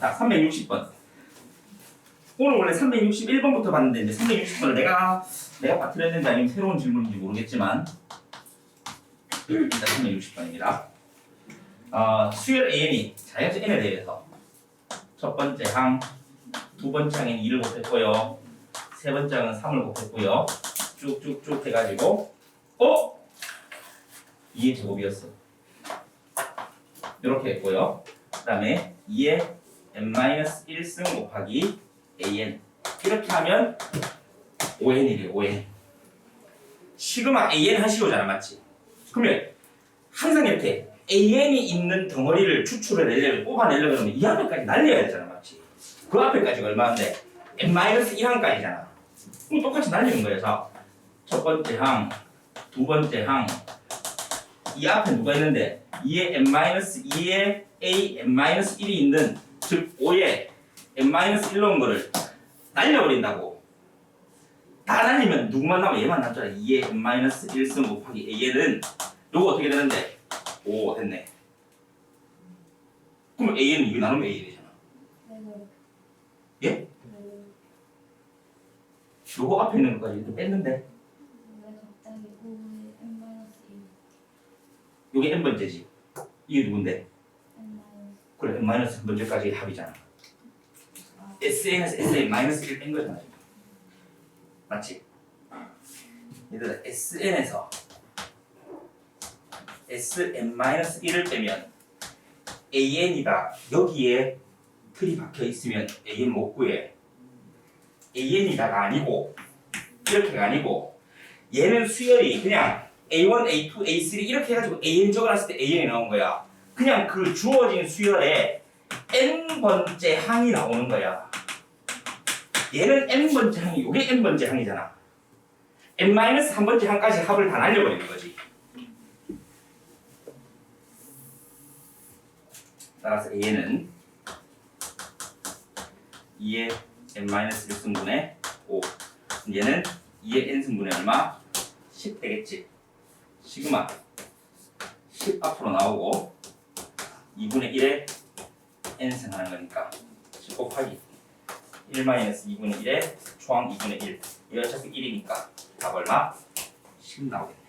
자, 360번. 오늘 원래 361번부터 봤는데 이제 360번을 내가 내가 빠뜨렸는지 아니면 새로운 질문인지 모르겠지만 일단 360번입니다. 어, 수열 AN이 자연수 N에 대해서 첫 번째 항, 두 번째 항에는 2를 곱했고요. 세 번째 항은 3을 곱했고요. 쭉쭉쭉 해가지고 어? 2의 제곱이었어. 이렇게 했고요. 그 다음에 2의 n-1승 곱하기 an 이렇게 하면 5n이래요 5n 시그마 an 하시오잖아 맞지? 그러면 항상 이렇게 an이 있는 덩어리를 추출을 내려면 뽑아내려면 이 앞에까지 날려야 되잖아 맞지? 그 앞에까지가 얼마인데? n-1항까지잖아. 그럼 똑같이 날리는 거예요 자, 첫 번째 항, 두 번째 항, 이 앞에 누가 있는데? 2의 n-2의 a n-1이 있는 즉 5의 n-1 넣은 거를 날려버린다고 다 날리면 누구만 남아 얘만 남잖아 2의 n-1승 곱하기 a는 요거 어떻게 되는데 5 됐네 그럼 a는 이거 나누면 a 되잖아 네. 예? 네. 요거 앞에 있는 것까지 뺐는데 왜 갑자기 5의 n-1 요게 n번째지 이게 누군데? N-1 그래 n-번째까지 합이잖아 아, SN에서 SN-1 뺀 거잖아 지금. 맞지? 얘들아 SN에서 SN-1을 빼면 AN이다 여기에 틀이 박혀 있으면 AN 못 구해 AN이다가 아니고 이렇게가 아니고 얘는 수열이 그냥 A1, A2, A3 이렇게 해가지고 AN 적어놨을 때 AN이 나온 거야 그냥 그 주어진 수열에 n번째 항이 나오는 거야. 얘는 n번째 항이, 요게 n번째 항이잖아. n-한 번째 항까지 합을 다 날려버리는 거지. 따라서 a는 2의 n-1승분의 5. 얘는 2의 n승분의 얼마? 10 되겠지. 시그마 10 앞으로 나오고 2분의 1에 n승 하는 거니까 10 곱하기 1 마이너스 2분의 1에 초항 2분의 1 이거 어차피 1이니까 답 얼마? 10 나오겠네